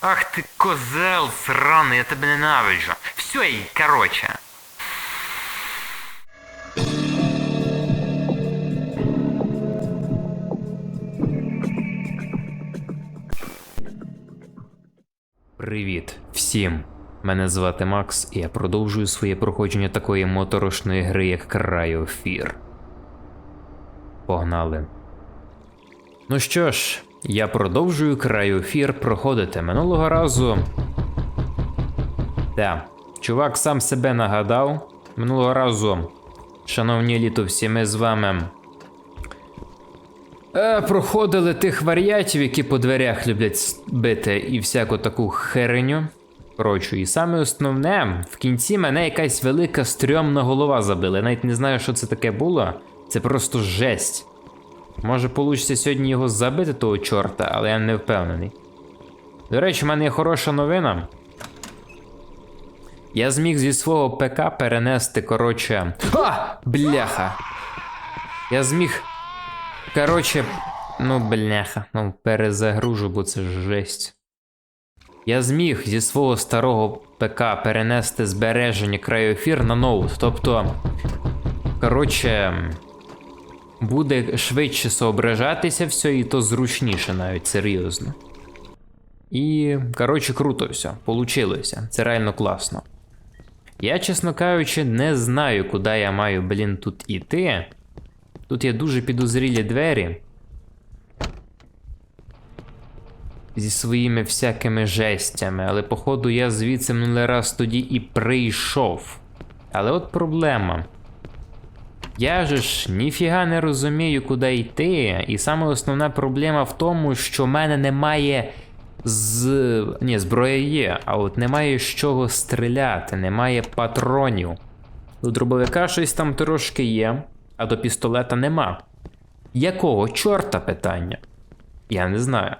Ах ти козел сраний, я тебе ненавиджу. Все, і короче. Привіт всім! Мене звати Макс, і я продовжую своє проходження такої моторошної гри, як Cryofear. Погнали. Ну що ж, я продовжую Cryofear проходити. Минулого разу. Да, чувак сам себе нагадав. Минулого разу, шановні літовці, ми з вами. Е, проходили тих варіатів, які по дверях люблять бити і всяку таку хереню. Коротше, і саме основне, в кінці мене якась велика стрьомна голова забила. Я навіть не знаю, що це таке було. Це просто жесть. Може, получиться сьогодні його забити, того чорта, але я не впевнений. До речі, в мене є хороша новина. Я зміг зі свого ПК перенести, коротше. А! Бляха! Я зміг. Коротше, ну бляха, ну перезагружу, бо це жесть. Я зміг зі свого старого ПК перенести збереження крайофір на ноут. Тобто, коротше, буде швидше соображатися все, і то зручніше навіть серйозно. І, коротше, круто все, получилося. Це реально класно. Я, чесно кажучи, не знаю, куди я маю, блін, тут іти. Тут є дуже підозрілі двері. Зі своїми всякими жестями, але походу я звідси минулий раз тоді і прийшов. Але от проблема. Я же ж ніфіга не розумію, куди йти, і саме основна проблема в тому, що в мене немає з. Ні, зброя є, а от немає з чого стріляти, немає патронів. До дробовика щось там трошки є, а до пістолета нема. Якого чорта питання? Я не знаю.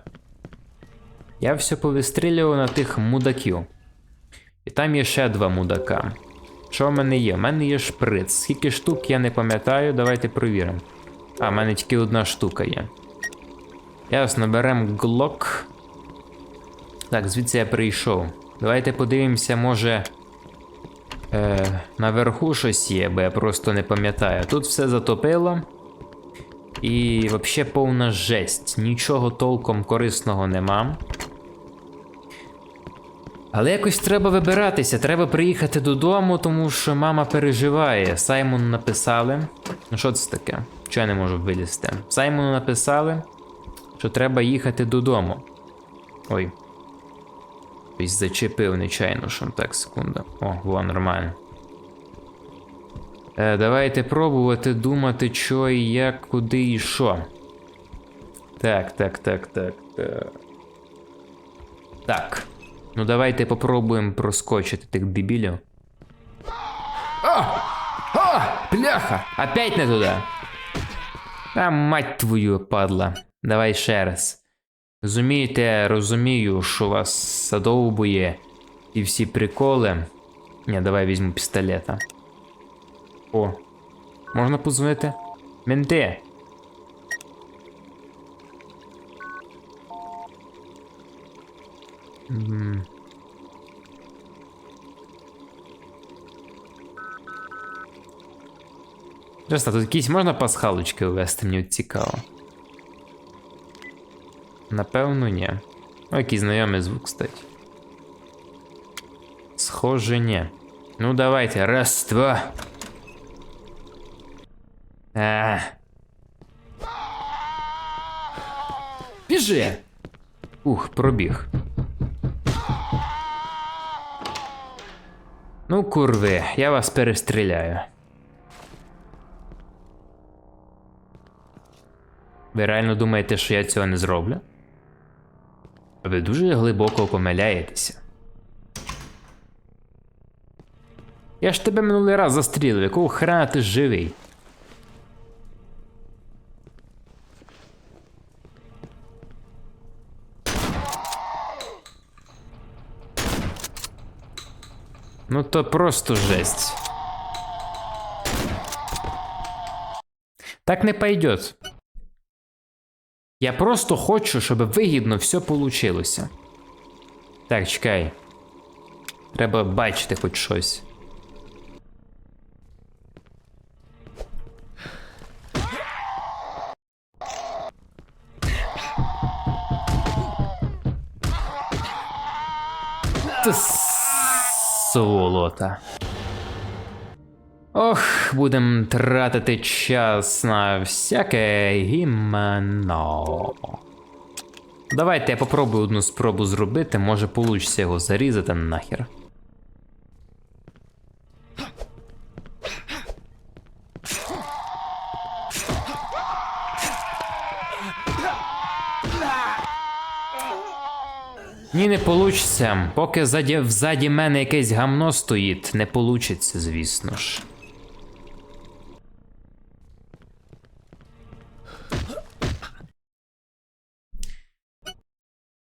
Я все повистрілював на тих мудаків. І там є ще два мудака. Що в мене є? У мене є шприц. Скільки штук я не пам'ятаю, давайте провіримо. А, в мене тільки одна штука є. Ясно, беремо глок. Так, звідси я прийшов. Давайте подивимося, може. Е, наверху щось є, бо я просто не пам'ятаю. Тут все затопило. І взагалі повна жесть. Нічого толком корисного нема. Але якось треба вибиратися, треба приїхати додому, тому що мама переживає. Саймону написали. Ну що це таке? Чого я не можу вилізти? Саймону написали, що треба їхати додому. Ой. Ось зачепив нечайно, що так, секунда. О, во, нормально. Е, давайте пробувати думати, що і як, куди і що. Так, так, так, так, так. Так. Ну давайте попробуємо проскочити тих дебілів. О! О! Бляха! Опять не туди. А мать твою, падла. Давай ще раз. Розумієте, розумію, що вас задовбує і всі приколи. Ні, давай візьму пістолета. О, можна позвонити? Менти. М. Чесно, тут якісь можна пасхалочки ввести, мені от цікаво. Напевно, ні. О, який знайомий звук, кстати. Схоже, ні. Ну, давайте, раз, два. А. Біжи! Ух, пробіг. Ну, курви, я вас перестріляю. Ви реально думаєте, що я цього не зроблю? Ви дуже глибоко помиляєтеся. Я ж тебе минулий раз застрілив, якого хрена ти живий? Ну то просто жесть. Так не пойдет. Я просто хочу, щоб вигідно все получилося. Так, чекай. Треба бачити хоч щось. Та Солота. Ох, будем тратити час на всяке гімно. Давайте я попробую одну спробу зробити, може получиться його зарізати нахер. Ні, не получиться. Поки ззаді, взаді мене якесь гамно стоїть, не получиться, звісно ж.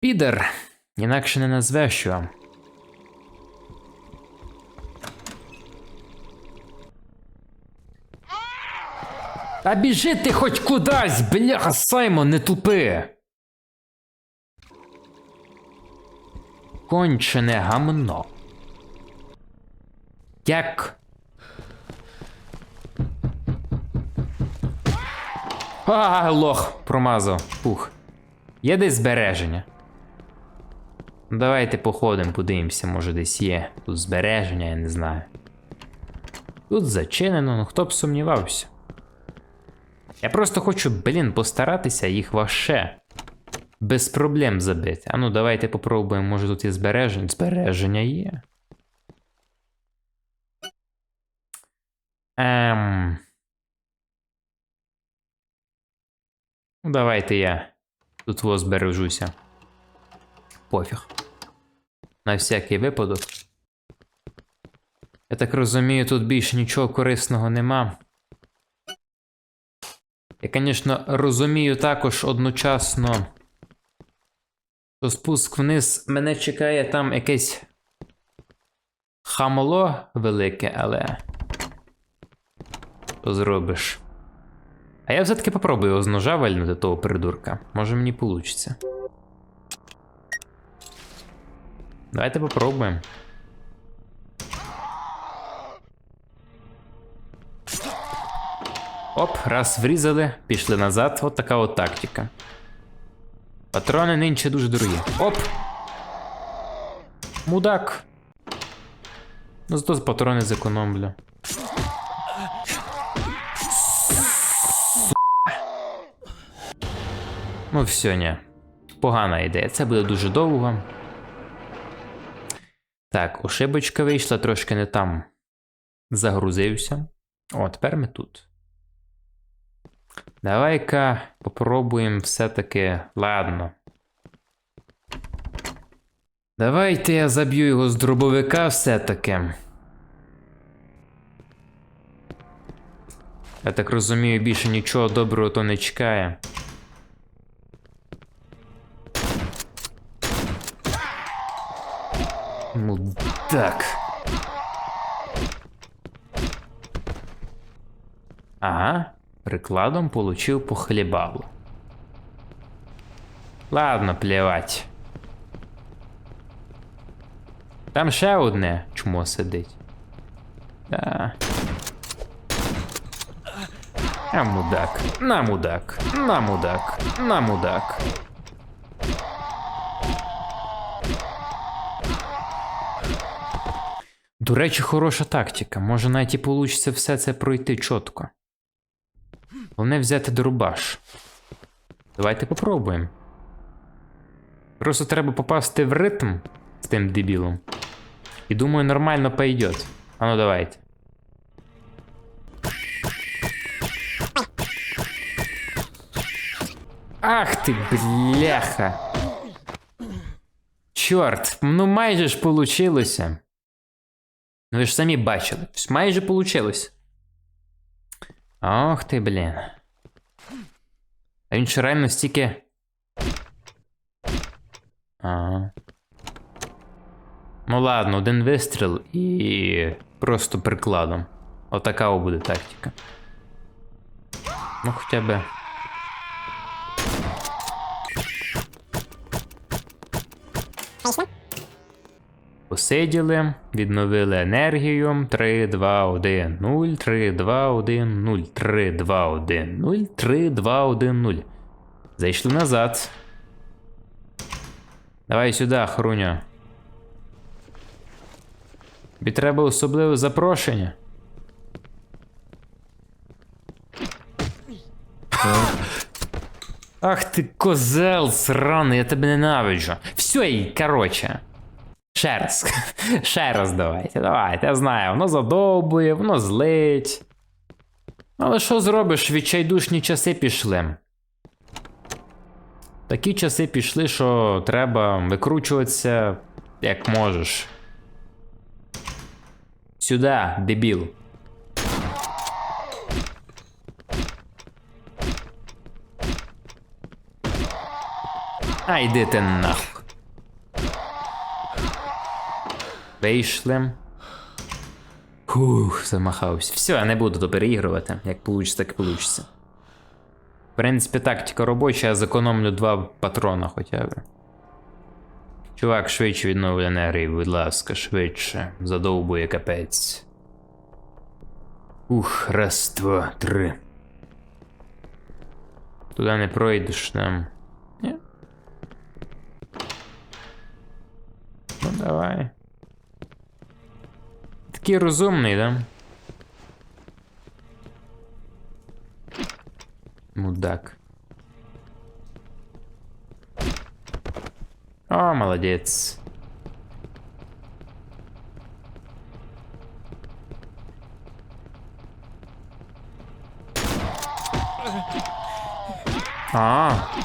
Підер. Інакше не назвеш що. А біжи ти хоч кудись, бляха, Саймон, не тупи. Кончене гамно. Як? А, лох, промазав. Пух. Є десь збереження. Давайте походимо, подивимося, може десь є. Тут збереження, я не знаю. Тут зачинено, ну хто б сумнівався. Я просто хочу, блін, постаратися їх ваше. Без проблем забити. А ну давайте попробуємо, може тут є збереження. Збереження є. Ем. Ну, давайте я тут во збережуся. Пофіг. На всякий випадок. Я так розумію, тут більше нічого корисного нема. Я, звісно, розумію також одночасно. То спуск вниз мене чекає там якесь хамло велике, але. Що зробиш? А я все-таки попробую його з ножа вальнути того придурка. Може мені получиться. Давайте попробуємо. Оп, раз врізали, пішли назад. От така от тактика. Патрони нинче дуже дорогі. Оп! Мудак. Ну, зато з патрони зекономлю. Ну, все, ні. Погана ідея. Це буде дуже довго. Так, ошибочка вийшла трошки не там. Загрузився. О, тепер ми тут. Давай-ка попробуємо все-таки. Ладно. Давайте я заб'ю його з дробовика все-таки. Я так розумію, більше нічого доброго то не чекає. Мудак. Ага, прикладом получил по хлебалу. Ладно, плевать. Там ще одне чмо сидить. Да. А мудак, на мудак, на мудак, на мудак. До речі, хороша тактика. Може навіть і получиться все це пройти чітко. Головне взяти дорубаш. Давайте попробуємо. Просто треба попасти в ритм з тим дебілом. І думаю, нормально пойдет. А ну давайте. Ах ти, бляха. Чорт, ну майже ж получилося. Ну ви ж самі бачили. Майже получилось. Ох ти, блін. А він ще реально стільки. Ага. Ну ладно, один вистріл і просто прикладом. Отака буде тактика. Ну хоча б. Посиділи, відновили енергію. 3, 2, 1, 0, 3, 2, 1, 0, 3, 2, 1, 0, 3, 2, 1, 0. Зайшли назад. Давай сюди, хруня. Тобі треба особливе запрошення. Ах ти козел сраний, я тебе ненавиджу. Все, і короче. Ще раз. Ще раз давайте, давайте. Я знаю, воно задовбує, воно злить. Але що зробиш, відчайдушні часи пішли. Такі часи пішли, що треба викручуватися як можеш. Сюда, дебіл. А йди ти нахуй. Вийшли. Фух, замахався. Все, я не буду то переігрувати. Як получиться, так і получиться. В принципі, тактика робоча, я зекономлю два патрона хоча б. Чувак, швидше відновлюй енергію, будь ласка, швидше. Задовбує капець. Ух, раз, два, три. Туди не пройдеш нам. Ні? Ну давай. Такий розумний, да? Мудак. О, молодець. А.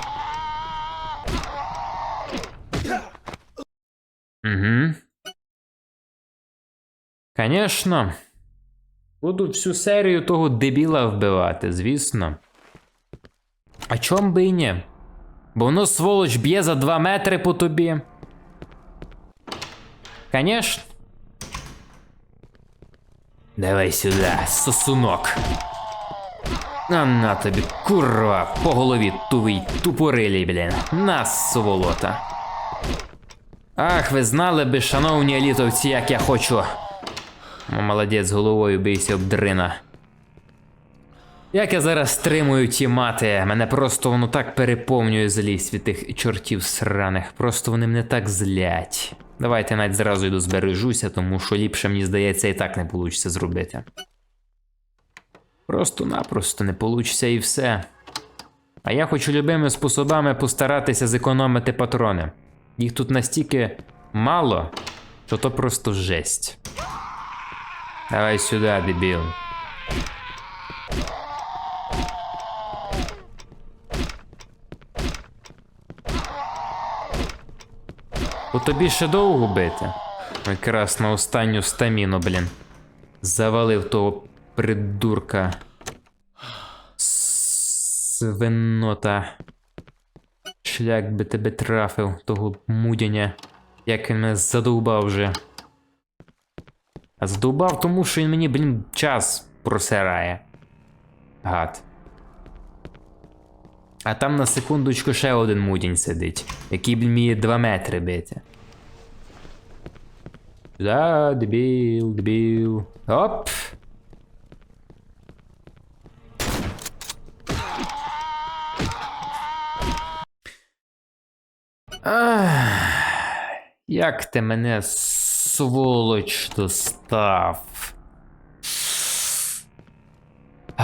Конечно. Буду всю серію того дебіла вбивати, звісно. А чом би і ні? Бо воно сволоч б'є за 2 метри по тобі. Конечно. Давай сюди, сосунок. На на тобі, курва, по голові тувий, тупорилій, блін. На, сволота. Ах, ви знали би, шановні літовці, як я хочу. Молодець, головою бийся об дрина. Як я зараз стримую ті мати, мене просто воно так переповнює злість від тих чортів сраних. Просто вони мене так злять. Давайте навіть зразу йду збережуся, тому що ліпше, мені здається, і так не вийде зробити. Просто-напросто не вийде і все. А я хочу любими способами постаратися зекономити патрони. Їх тут настільки мало, що то просто жесть. Давай сюди, дебіл. У тобі ще довго бити? Якраз на останню стаміну, блін. Завалив того придурка. Свинота. Шлях би тебе трафив, того мудяня. Як він мене задовбав вже. А задовбав тому, що він мені, блін, час просирає. Гад. А там на секундочку ще один мудінь сидить, який блін, вміє 2 метри бити. Да, дебіл, дебіл. Оп! Ах, як ти мене сволоч достав.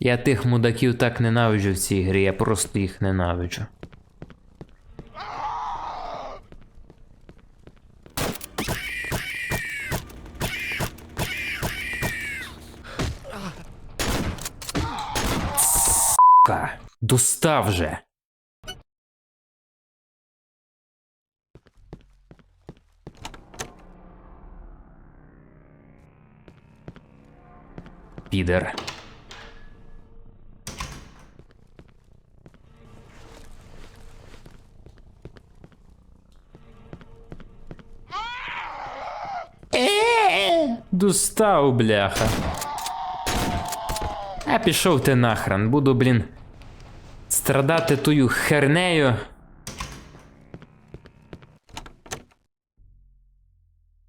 Я тих мудаків так ненавиджу в цій грі, я просто їх ненавиджу. Достав же. підер. Достав, бляха. А пішов ти нахрен, буду, блін, страдати тою хернею.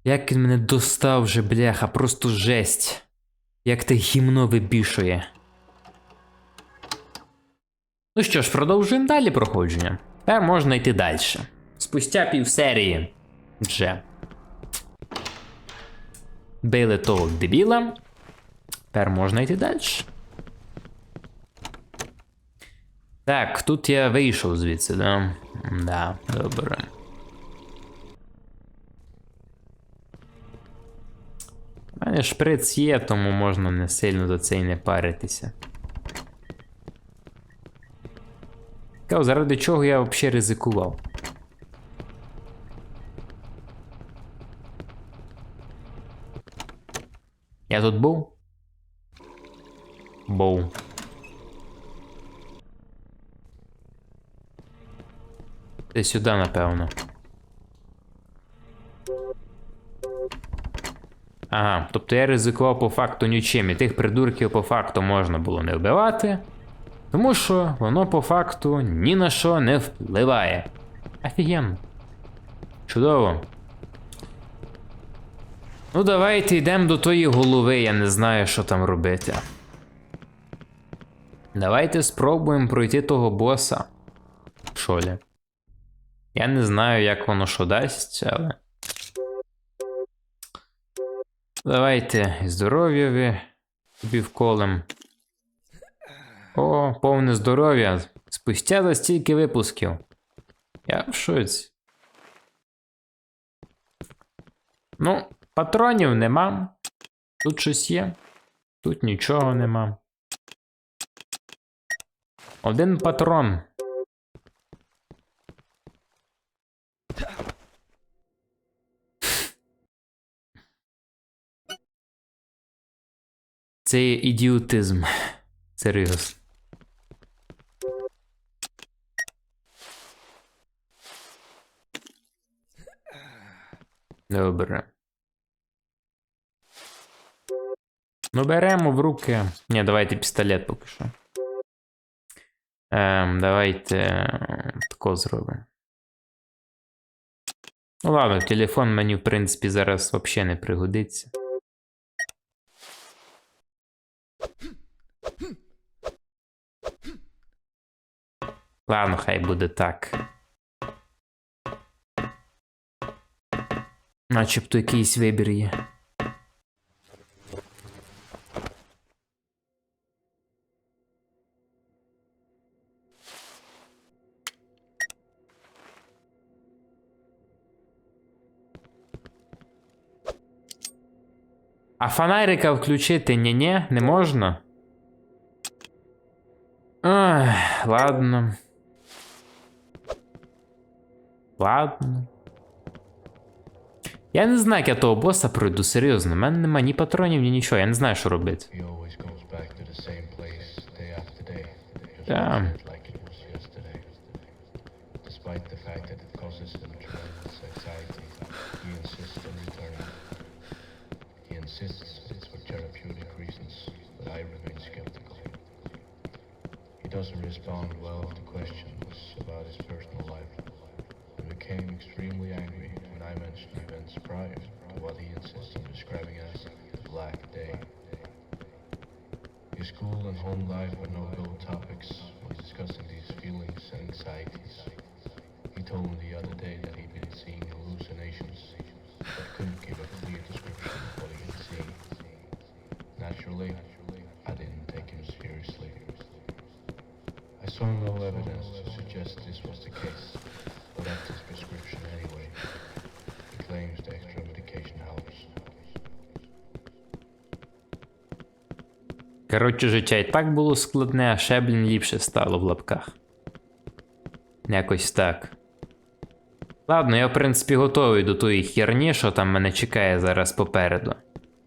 Як він мене достав вже, бляха, просто жесть. Як те гімно вибішує. Ну що ж, продовжуємо далі проходження. Тепер можна йти далі. Спустя півсерії. Вже. Били того дебіла. Тепер можна йти далі. Так, тут я вийшов звідси, да? Да, добре. У мене шприц є, тому можна не сильно за це і не паритися. Цікаво, заради чого я взагалі ризикував? Я тут був? Був. Ти сюди, напевно. Ага, тобто я ризикував по факту нічим, і тих придурків по факту можна було не вбивати, тому що воно по факту ні на що не впливає. Офігенно. Чудово. Ну, давайте йдемо до тої голови, я не знаю, що там робити. Давайте спробуємо пройти того боса. Шолі. Я не знаю, як воно що дасть, але. Давайте здоров'я ви тобі вколем. О, повне здоров'я. Спустя за стільки випусків. Я в шоці. Ну, патронів нема. Тут щось є. Тут нічого нема. Один патрон. Це є ідіотизм. Серйозно. Добре. Ну, беремо в руки. Ні, давайте пістолет поки що. Ем, давайте е, тако зробимо. Ну ладно, телефон мені, в принципі, зараз взагалі не пригодиться. Ладно, хай буде так. Начебто якийсь вибір є. А фонарика включити ні-ні, не можна? Ой, ладно. Ладно. Я не знаю, як я того боса пройду, серйозно. У мене нема ні патронів, ні нічого, я не знаю, що робити. He always goes back to the same place day after day, just Damn. watching it like it was yesterday. Despite the fact that it causes him tremendous anxiety, he insists on returning. He insists it's for therapeutic reasons, but I remain skeptical. He doesn't respond well to questions about his personal life, and Became extremely angry when I mentioned events prior to what he insists on describing as the Black Day. His school and home life were no-go topics when discussing these feelings and anxieties. He told me the other day that he'd been seeing Коротше, життя і так було складне, а ще, блін, ліпше стало в лапках. Якось так. Ладно, я в принципі готовий до тої херні, що там мене чекає зараз попереду.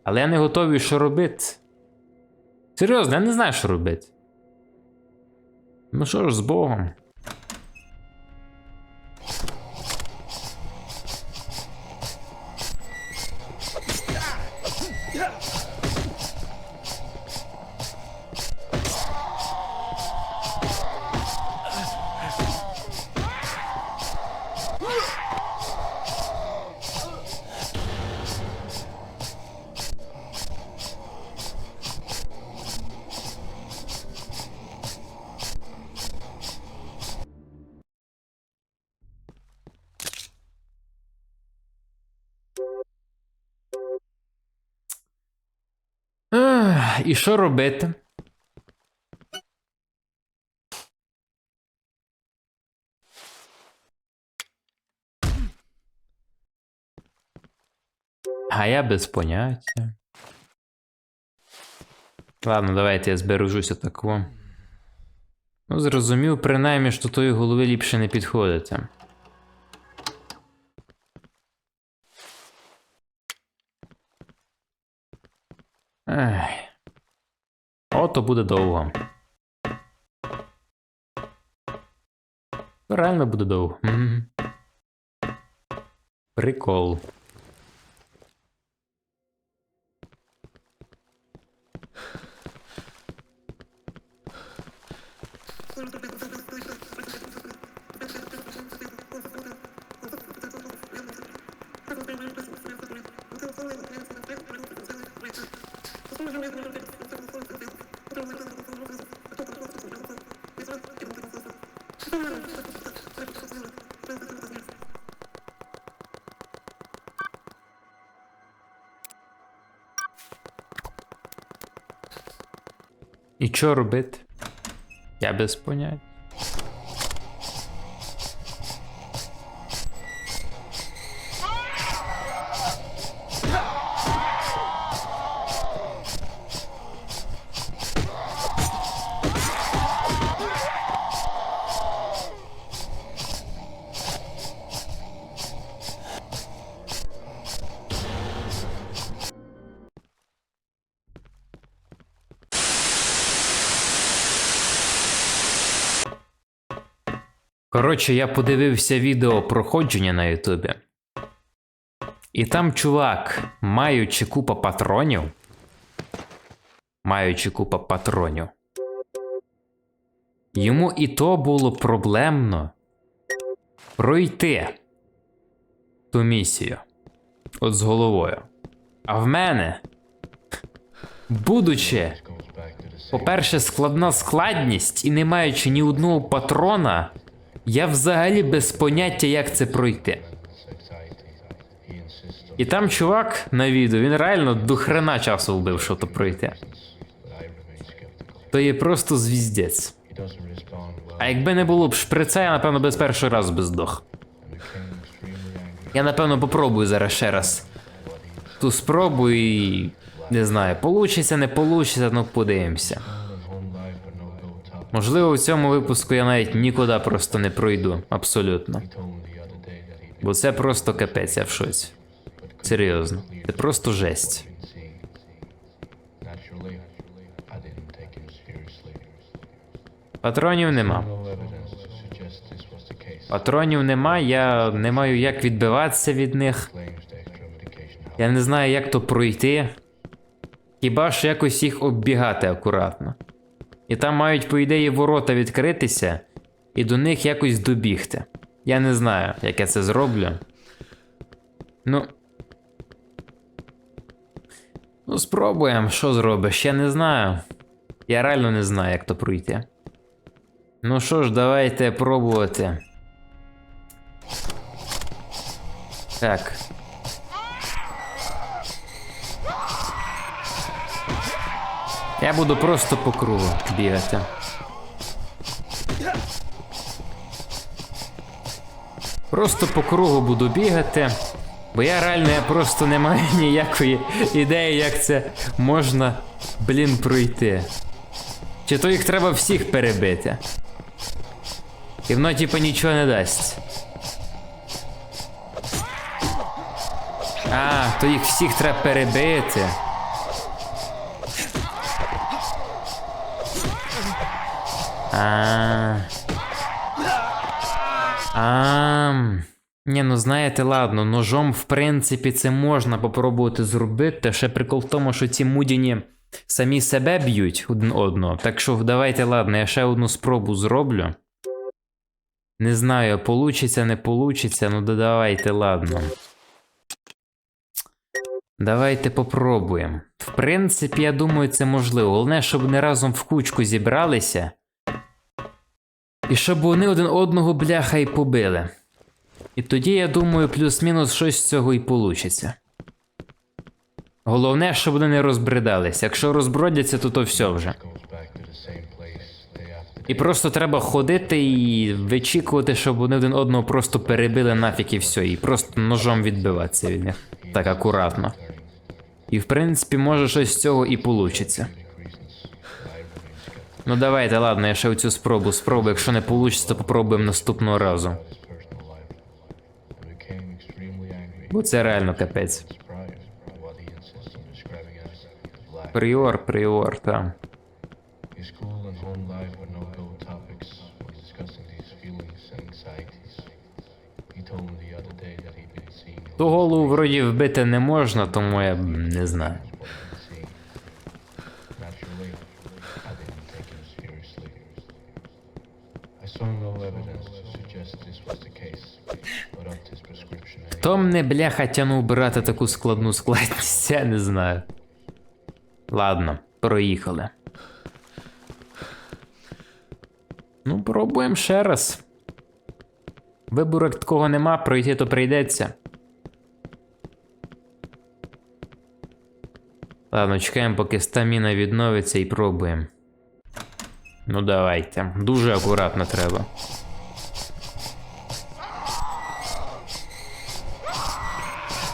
Але я не готовий, що робити. Серйозно, я не знаю, що робити. Ну що ж, з Богом. І що робити? А я без поняття. Ладно, давайте я збережусь отако. Ну, зрозумів, принаймні, що тої голови ліпше не підходити. Ех. Ото буде довго. Реально буде довго. Мгм. Прикол. що робити? Я без понять. Коротше, я подивився відео проходження на Ютубі. І там чувак, маючи купа патронів. Маючи купа патронів. Йому і то було проблемно пройти ту місію. От з головою. А в мене, будучи по-перше, складна складність, і не маючи ні одного патрона, я взагалі без поняття, як це пройти. І там чувак на відео, він реально до хрена часу вбив, щоб то пройти. То є просто звіздець. А якби не було б шприца, я напевно без першого разу би здох. Я напевно попробую зараз ще раз. Ту спробу і. Не знаю, получиться, не получиться, ну подивимося. Можливо, у цьому випуску я навіть нікуди просто не пройду. Абсолютно. Бо це просто капець, я в шоці. Серйозно. Це просто жесть. Патронів нема. Патронів нема, я не маю як відбиватися від них. Я не знаю, як то пройти. Хіба що якось їх оббігати акуратно. І там мають, по ідеї, ворота відкритися і до них якось добігти. Я не знаю, як я це зроблю. Ну. Ну, спробуємо, що зробиш, я не знаю. Я реально не знаю, як то пройти. Ну що ж, давайте пробувати. Так. Я буду просто по кругу бігати. Просто по кругу буду бігати. Бо я реально я просто не маю ніякої ідеї, як це можна, блін, пройти. Чи то їх треба всіх перебити? І воно типу нічого не дасть. А, то їх всіх треба перебити. А. А. Ні, ну знаєте, ладно, ножом, в принципі, це можна попробувати зробити. Ще прикол в тому, що ці мудіні самі себе б'ють один одного. Так що давайте, ладно, я ще одну спробу зроблю. Не знаю, получиться, не получиться, ну да давайте, ладно. Давайте попробуємо. В принципі, я думаю, це можливо. Головне, щоб не разом в кучку зібралися. І щоб вони один одного бляха і побили. І тоді, я думаю, плюс-мінус щось з цього і получиться. Головне, щоб вони не розбридались. Якщо розбродяться, то то все вже. І просто треба ходити і вичікувати, щоб вони один одного просто перебили нафіг і все, і просто ножом відбиватися від них. Так акуратно. І в принципі, може щось з цього і получиться. Ну давайте, ладно, я ще оцю спробу спробую. Якщо не вийде, то попробуємо наступного разу. Бо це реально капець. Пріор, пріор, там. Ту голову вроді вбити не можна, тому я не знаю. Хто мене, бляха, тянув брати таку складну складність, я не знаю. Ладно, проїхали. Ну, пробуємо ще раз. Вибору такого нема, пройти то прийдеться. Ладно, чекаємо, поки стаміна відновиться і пробуємо. Ну давайте. Дуже акуратно треба.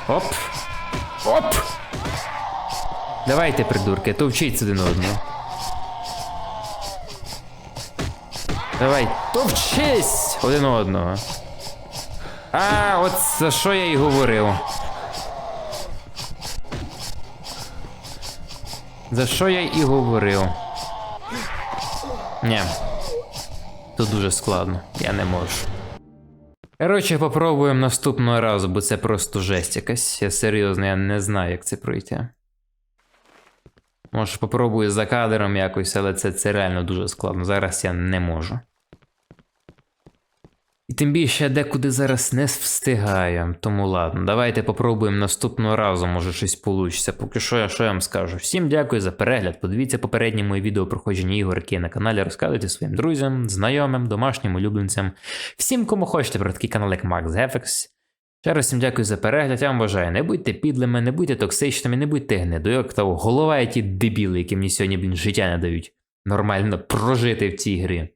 Оп. Оп. Давайте, придурки, товчіть один одного. Давай, товчись один одного. А, от за що я й говорив. За що я і говорив. Ні. Тут дуже складно, я не можу. Коротше, попробуємо наступного разу, бо це просто жесть якась. Я серйозно, я не знаю, як це пройти. Може, попробую за кадром якось, але це, це реально дуже складно. Зараз я не можу. І тим більше я декуди зараз не встигаю. Тому ладно, давайте попробуємо наступного разу, може щось вийде. Поки що я що я вам скажу. Всім дякую за перегляд. Подивіться попередні мої відео проходження ігор, які на каналі, розказуйте своїм друзям, знайомим, домашнім улюбленцям, всім, кому хочете про такий канал, як Max Hefex. Ще раз всім дякую за перегляд. Я вам бажаю, не будьте підлими, не будьте токсичними, не будьте гнидойок та голова ті дебіли, які мені сьогодні, блін, життя не дають нормально прожити в цій грі.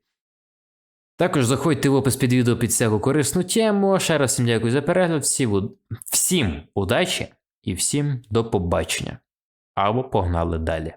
Також заходьте в опис під відео під всяку корисну тему. Ще раз всім дякую за перегляд. Всім, уд- всім удачі і всім до побачення. Або погнали далі.